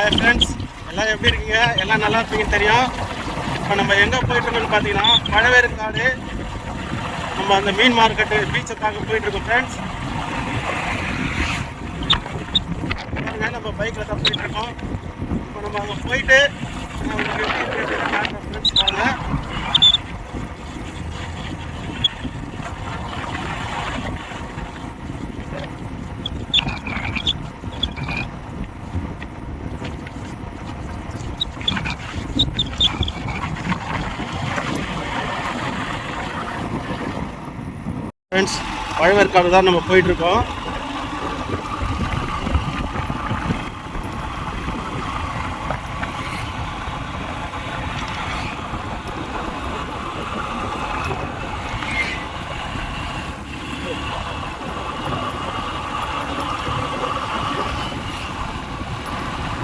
Hi friends எல்லாம் எப்படி இருக்கீங்க? எல்லாம் நல்லா இருப்பீங்கன்னு தெரியும். இப்போ நம்ம எங்கே போயிட்டுருக்கோம்னு பார்த்தீங்கன்னா பழவேற்காடு நம்ம அந்த மீன் மார்க்கெட்டு பீச்சை பார்க்க போயிட்டுருக்கோம் ஃப்ரெண்ட்ஸ் நம்ம பைக்கில் தான் போயிட்டுருக்கோம் இப்போ நம்ம அங்கே போயிட்டு ஃப்ரெண்ட்ஸ் வாங்க ஃப்ரெண்ட்ஸ் பழவேற்காடு தான் நம்ம போயிட்டுருக்கோம்.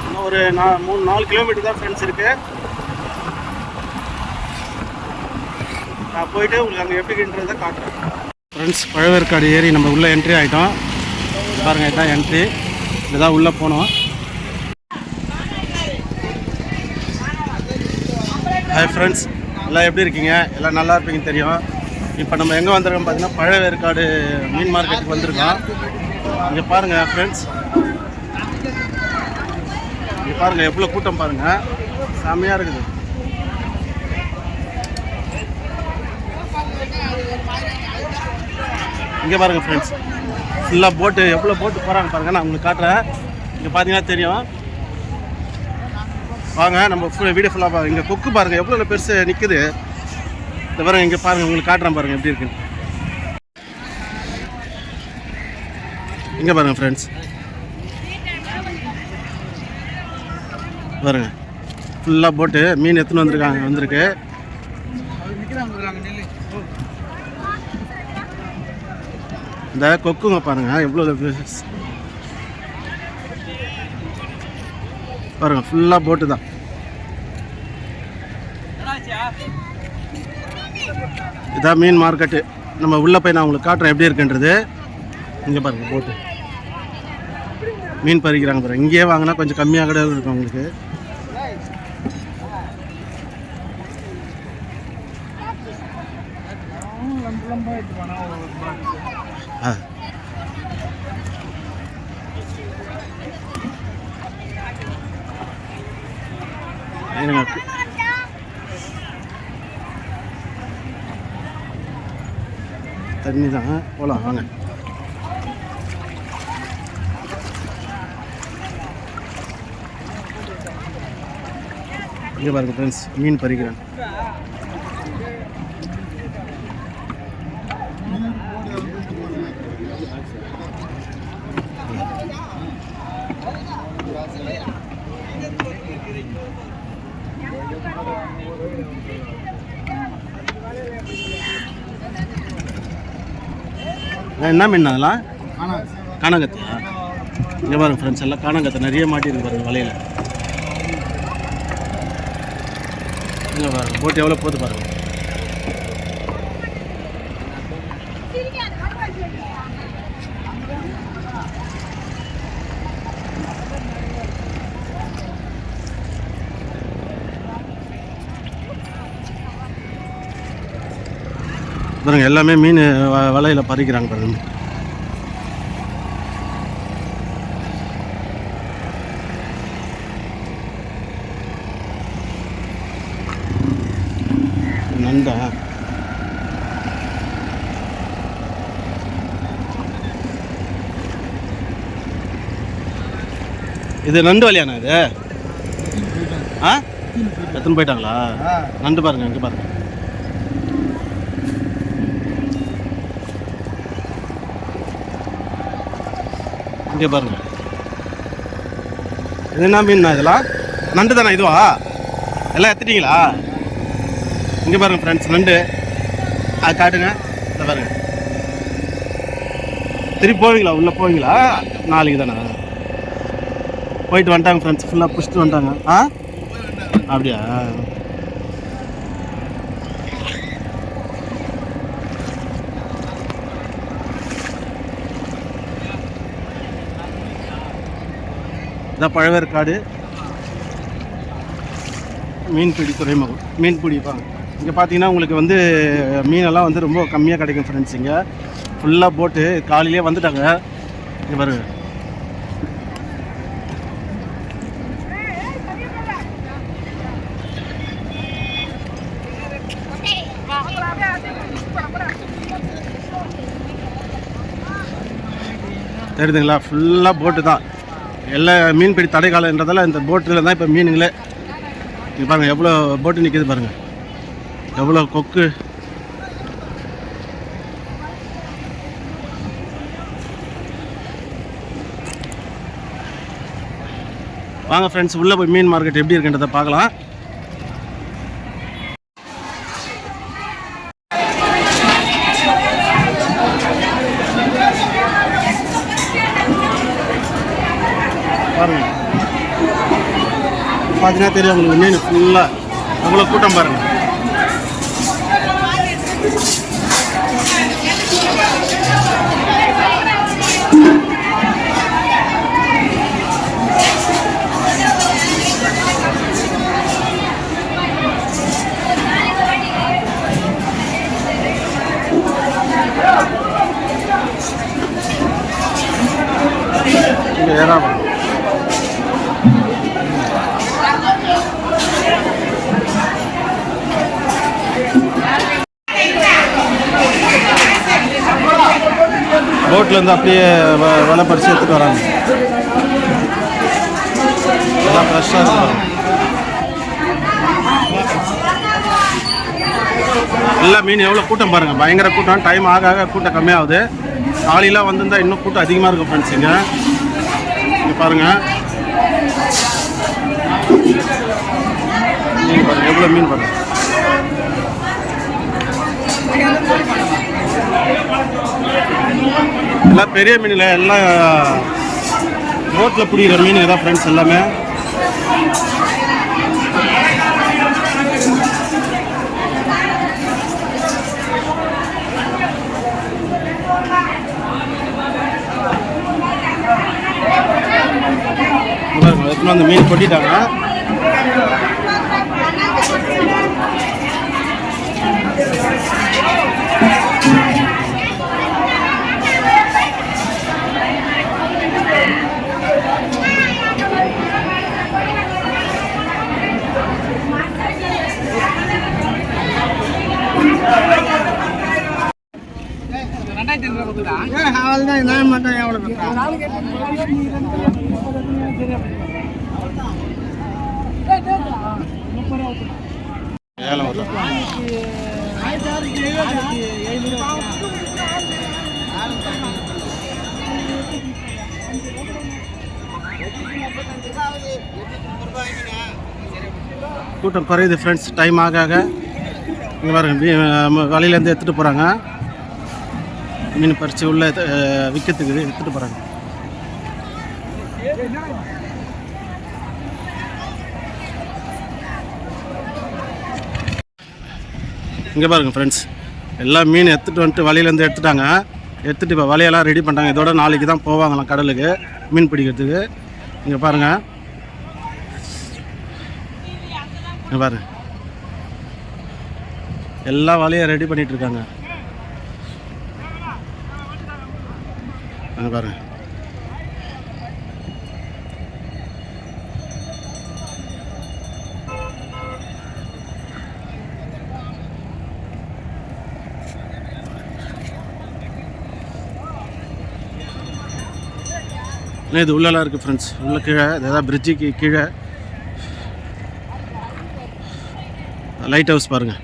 இன்னும் ஒரு நா மூணு நாலு கிலோமீட்டர் தான் ஃப்ரெண்ட்ஸ் இருக்கு. நான் போயிட்டு உங்களுக்கு அங்கே எப்படின்றத காட்டுறேன். ஃப்ரெண்ட்ஸ் பழவேற்காடு ஏறி நம்ம உள்ளே என்ட்ரி ஆகிட்டோம் பாருங்கள் இதுதான் என்ட்ரி இதுதான் உள்ளே போனோம். ஹாய் ஃப்ரெண்ட்ஸ் எல்லாம் எப்படி இருக்கீங்க? எல்லாம் நல்லா இருப்பீங்கன்னு தெரியும். இப்போ நம்ம எங்கே வந்திருக்கோம் பார்த்தீங்கன்னா பழவேற்காடு மீன் மார்க்கெட்டுக்கு வந்திருக்கோம். இங்கே பாருங்கள் ஃப்ரெண்ட்ஸ் இங்கே பாருங்கள் எவ்வளோ கூட்டம் பாருங்கள் செம்மையாக இருக்குது. இங்கே பாருங்கள் ஃப்ரெண்ட்ஸ் ஃபுல்லாக போட்டு எவ்வளோ போட்டு போகிறாங்க பாருங்கள் நான் உங்களுக்கு காட்டுறேன். இங்கே பார்த்தீங்கன்னா தெரியும். வாங்க நம்ம ஃபுல் வீடியோ ஃபுல்லாக பாருங்க இங்கே கொக்கு பாருங்கள் எவ்வளோ பெருசு நிற்குது இந்த பாருங்க இங்கே பாருங்கள் உங்களுக்கு காட்டுறேன் பாருங்கள் எப்படி இருக்குன்னு. இங்கே பாருங்கள் ஃப்ரெண்ட்ஸ் பாருங்கள் ஃபுல்லாக போட்டு மீன் எடுத்துன்னு வந்திருக்காங்க வந்திருக்கு. இந்த கொக்குங்க பாருங்கள் எவ்வளோ பெருசு. பாருங்க ஃபுல்லாக போட்டு தான். இதான் மீன் மார்க்கெட்டு நம்ம உள்ளே போய் நான் உங்களுக்கு காட்டுறேன் எப்படி இருக்குன்றது. இங்கே பாருங்கள் போட்டு மீன் பறிக்கிறாங்க பாருங்கள் இங்கேயே வாங்கினா கொஞ்சம் கம்மியாக கூட இருக்கும் உங்களுக்கு ஆ இருங்க. தண்ணி தான் போகலாம் வாங்க. இங்கே பாருங்க ஃப்ரெண்ட்ஸ் மீன் பறிக்கிறேன். என்ன மீன் அதெல்லாம்? காணாங்கத்தியா இங்கே பாருங்க ஃப்ரெண்ட்ஸ் எல்லாம் காணாங்கத்தை நிறைய மாட்டியிருக்கு பாருங்க வலையில். இங்கே பாருங்க போட்டு எவ்வளோ போகுது பாருங்க. பாருங்க எல்லாமே மீன் வ- வலையில பறிக்கிறாங்க பாருங்க. நண்டா இது நண்டு வழியாண்ணா இது? ஆ? எத்தனை போயிட்டாங்களா? நண்டு பாருங்க இங்கே பாருங்க. இங்கே பாருங்க. இது என்ன மீன் இதெல்லாம்? நண்டு தானே இதுவா? எல்லாம் எடுத்துட்டீங்களா? இங்கே பாருங்க ஃப்ரெண்ட்ஸ் நண்டு. அது காட்டுங்க. இதை பாருங்க. திருப்பி போவீங்களா? உள்ளே போவீங்களா? நாளைக்கு தானே? போயிட்டு வந்துட்டாங்க ஃப்ரெண்ட்ஸ் ஃபுல்லாக புஷ்ட்டு வந்துட்டாங்க. ஆ? அப்படியா? இதான் பழவேற்காடு மீன்பிடி துறைமுகம் மீன்பிடி பிடிப்பாங்க இங்கே பார்த்தீங்கன்னா உங்களுக்கு வந்து மீனெல்லாம் வந்து ரொம்ப கம்மியாக கிடைக்கும் ஃப்ரெண்ட்ஸ் இங்கே. ஃபுல்லாக போட்டு காலையிலே வந்துட்டாங்க. இவர் தெரியுதுங்களா? ஃபுல்லாக போட்டு தான் எல்லா மீன்பிடி தடை காலன்றதால இந்த போட்டில் தான் இப்போ மீனுங்களே. இங்கே பாருங்கள் எவ்வளோ போட்டு நிற்கிது பாருங்கள் எவ்வளோ கொக்கு. வாங்க ஃப்ரெண்ட்ஸ் உள்ளே போய் மீன் மார்க்கெட் எப்படி இருக்குன்றதை பார்க்கலாம். பாருங்க. பார்த்தீங்கன்னா தெரியும் உங்களுக்கு மீன் ஃபுல்லாக எவ்வளோ கூட்டம் பாருங்க. இங்கே ஏறாமல் போட்ல இருந்து அப்படியே வ- வலை பறிச்சு எடுத்துட்டு வராங்க. எல்லாம் ஃப்ரெஷ்ஷாக இருக்கும் எல்லா மீன் எவ்வளோ கூட்டம் பாருங்கள் பயங்கர கூட்டம். டைம் ஆக ஆக கூட்டம் கம்மியாகுது. காலையில் வந்திருந்தால் இன்னும் கூட்டம் அதிகமாக இருக்கும் ஃப்ரெண்ட்ஸ் இங்கே. இங்கே பாருங்க. மீன் பாருங்கள் எவ்வளோ மீன் பாருங்கள் எல்லாம் பெரிய மீனில் எல்லாம் ரோட்டில் பிடிக்கிற மீன் தான் ஃப்ரெண்ட்ஸ் எல்லாமே. அந்த மீன் கொட்டிட்டாங்க. வந்து மீன் கொட்டிட்டாங்க கூட்டம் குறையுது ஃப்ரெண்ட்ஸ் டைம் ஆக ஆக. இங்கே பாருங்க வழியிலேருந்து எடுத்துகிட்டு போகிறாங்க மீன் பறித்து உள்ளே விற்கிறதுக்கு எடுத்துகிட்டு போகிறாங்க இங்கே பாருங்கள் ஃப்ரெண்ட்ஸ் எல்லா மீன் எடுத்துகிட்டு வந்துட்டு வலையிலேருந்து எடுத்துட்டாங்க. எடுத்துகிட்டு இப்போ வலையெல்லாம் ரெடி பண்ணிட்டாங்க. இதோட நாளைக்கு தான் போவாங்களாம் கடலுக்கு மீன் பிடிக்கிறதுக்கு. இங்கே பாருங்கள் இங்கே பாருங்க எல்லா வலையும் ரெடி பண்ணிகிட்ருக்காங்க அங்கே பாருங்க. இது உள்ளலாம் இருக்குது ஃப்ரெண்ட்ஸ் உள்ள கீழே ஏதாவது பிரிட்ஜுக்கு கீழே. லைட் ஹவுஸ் பாருங்கள்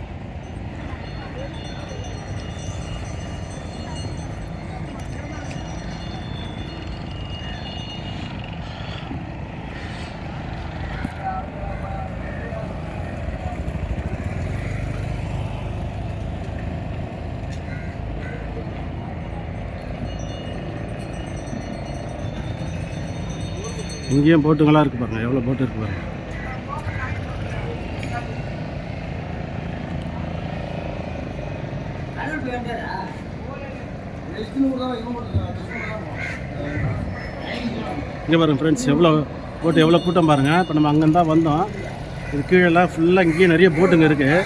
இங்கேயும் போட்டுங்களாக இருக்குது பாருங்கள் எவ்வளோ போட்டு இருக்கு பாருங்கள் இங்கே பாருங்க ஃப்ரெண்ட்ஸ் எவ்வளோ போட்டு எவ்வளோ கூட்டம் பாருங்கள் இப்போ நம்ம அங்கேருந்து தான் வந்தோம். இது கீழெல்லாம் ஃபுல்லாக இங்கேயும் நிறைய போட்டுங்க இருக்குது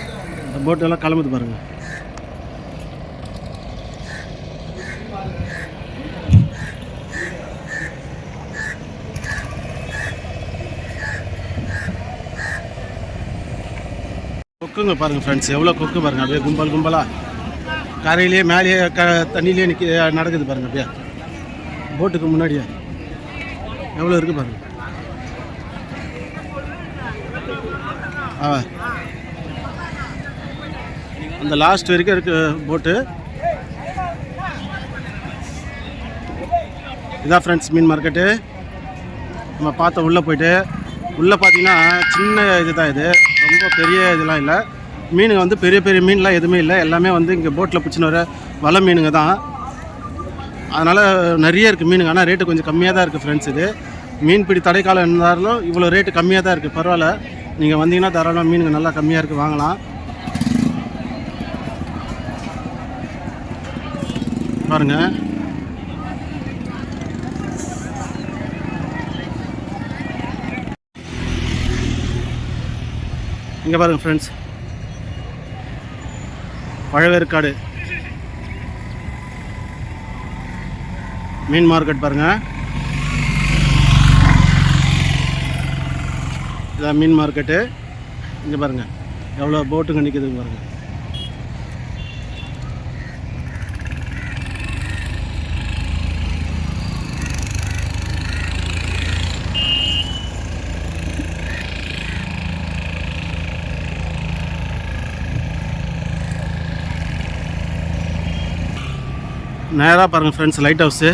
அந்த போட்டெல்லாம் கிளம்புது பாருங்கள் கொக்குங்க பாருங்கள் ஃப்ரெண்ட்ஸ் எவ்வளோ கொக்கு பாருங்கள் அப்படியே கும்பல் கும்பலாக கரையிலேயே மேலேயே க தண்ணியிலே நிற்க நடக்குது பாருங்கள் அப்படியே. போட்டுக்கு முன்னாடியே. எவ்வளோ இருக்குது பாருங்கள் ஆ. அந்த லாஸ்ட் வரைக்கும் இருக்கு போட்டு இதான் ஃப்ரெண்ட்ஸ் மீன் மார்க்கெட்டு நம்ம பார்த்த உள்ளே போயிட்டு. உள்ளே பார்த்தீங்கன்னா சின்ன இதுதான் இது. ரொம்ப பெரிய இதெல்லாம் இல்லை. மீனுங்க வந்து பெரிய பெரிய மீன்லாம் எதுவுமே இல்லை. எல்லாமே வந்து இங்கே போட்டில் பிடிச்சின்னு வர வலை மீனுங்க தான். அதனால் நிறைய இருக்குது மீனுங்க. ஆனால் ரேட்டு கொஞ்சம் கம்மியாக தான் இருக்குது ஃப்ரெண்ட்ஸ் இது. மீன்பிடி தடைக்காலம் இருந்தாலும் இவ்வளோ ரேட்டு கம்மியாக தான் இருக்குது பரவாயில்ல. நீங்கள் வந்தீங்கன்னா தாராளமாக மீனுங்க நல்லா கம்மியாக இருக்குது வாங்கலாம். பாருங்கள் இங்கே பாருங்கள் ஃப்ரெண்ட்ஸ் பழவேற்காடு. மீன் மார்க்கெட் பாருங்கள் இதான் மீன் மார்க்கெட்டு. இங்கே பாருங்கள் எவ்வளோ போட்டுங்க நிற்கிதுங்க பாருங்கள் நேராக பாருங்கள் friends light house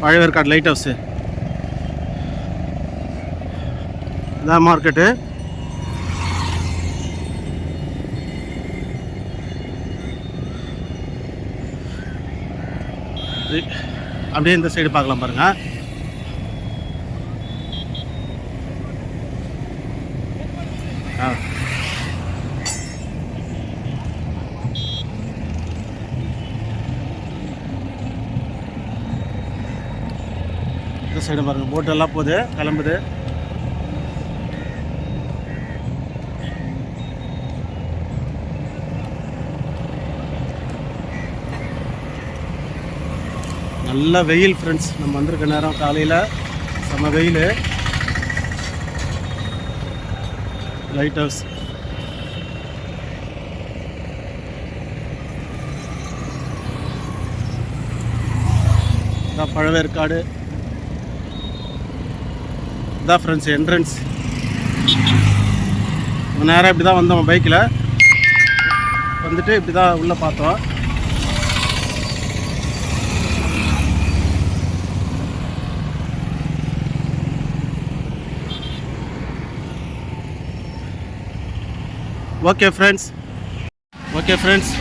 Pazhaverkadu light house இதான் மார்க்கெட்டு அப்படியே இந்த சைடு பார்க்கலாம் பாருங்கள் இந்த சைடு பாருங்க. போட் எல்லாம் போகுது. கிளம்புது. நல்ல வெயில் ஃப்ரெண்ட்ஸ் நம்ம வந்திருக்க நேரம் காலையில் செம்ம வெயில். Lighthouse Pazhaverkadu. இதான் ஃப்ரெண்ட்ஸ் என்ட்ரன்ஸ் நேராக இப்படி தான் வந்தோம் பைக்கில் வந்துட்டு இப்படி தான் உள்ளே பார்த்தோம். ஓகே ஃப்ரெண்ட்ஸ் ஓகே ஃப்ரெண்ட்ஸ்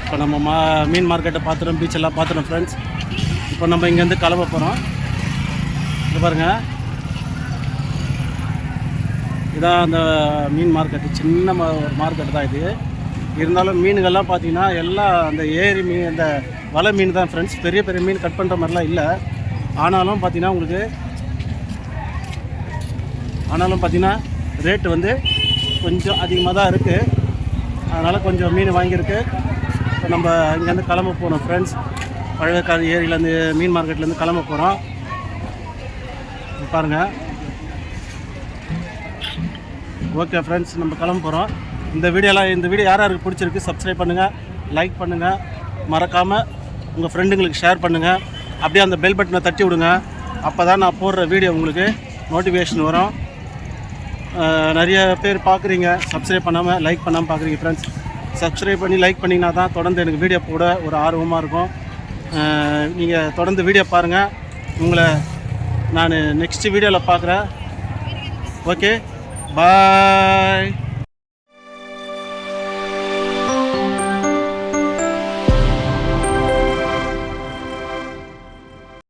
இப்போ நம்ம மா மீன் மார்க்கெட்டை பார்த்துட்டோம் பீச்செல்லாம் பார்த்துட்டோம் ஃப்ரெண்ட்ஸ் இப்போ நம்ம இங்கேருந்து கிளம்ப போகிறோம் இது பாருங்கள் இதான் அந்த மீன் மார்க்கெட்டு சின்ன ஒரு மார்க்கெட் தான் இது. இருந்தாலும் மீனுங்கள்லாம் பார்த்தீங்கன்னா எல்லாம் அந்த ஏரி மீன் அந்த வலை மீன் தான் ஃப்ரெண்ட்ஸ் பெரிய பெரிய மீன் கட் பண்ணுற மாதிரிலாம் இல்லை. ஆனாலும் பார்த்தீங்கன்னா உங்களுக்கு ஆனாலும் பார்த்தீங்கன்னா ரேட்டு வந்து கொஞ்சம் அதிகமாக தான் இருக்குது அதனால் கொஞ்சம் மீன் வாங்கியிருக்கு. இப்போ நம்ம இங்கேருந்து கிளம்ப போகிறோம் ஃப்ரெண்ட்ஸ் பழவேற்காடு ஏரியிலேருந்து மீன் மார்க்கெட்லேருந்து கிளம்ப போகிறோம் பாருங்கள் ஓகே ஃப்ரெண்ட்ஸ் நம்ம கிளம்ப போகிறோம் இந்த வீடியோலாம் இந்த வீடியோ யார் யாருக்கு பிடிச்சிருக்கு சப்ஸ்கிரைப் பண்ணுங்கள் லைக் பண்ணுங்கள் மறக்காமல் உங்கள் ஃப்ரெண்டுங்களுக்கு ஷேர் பண்ணுங்கள் அப்படியே அந்த பெல் பட்டனை தட்டி விடுங்க. அப்போ தான் நான் போடுற வீடியோ உங்களுக்கு நோட்டிஃபிகேஷன் வரும். நிறைய பேர் பார்க்குறீங்க. சப்ஸ்கிரைப் பண்ணாமல் லைக் பண்ணாமல் பார்க்குறீங்க ஃப்ரெண்ட்ஸ் சப்ஸ்கிரைப் பண்ணி லைக் பண்ணிங்கன்னா தான் தொடர்ந்து எனக்கு வீடியோ போட ஒரு ஆர்வமாக இருக்கும். நீங்கள் தொடர்ந்து வீடியோ பாருங்கள் உங்களை நான் நெக்ஸ்ட் வீடியோவில் பார்க்குறேன். Okay bye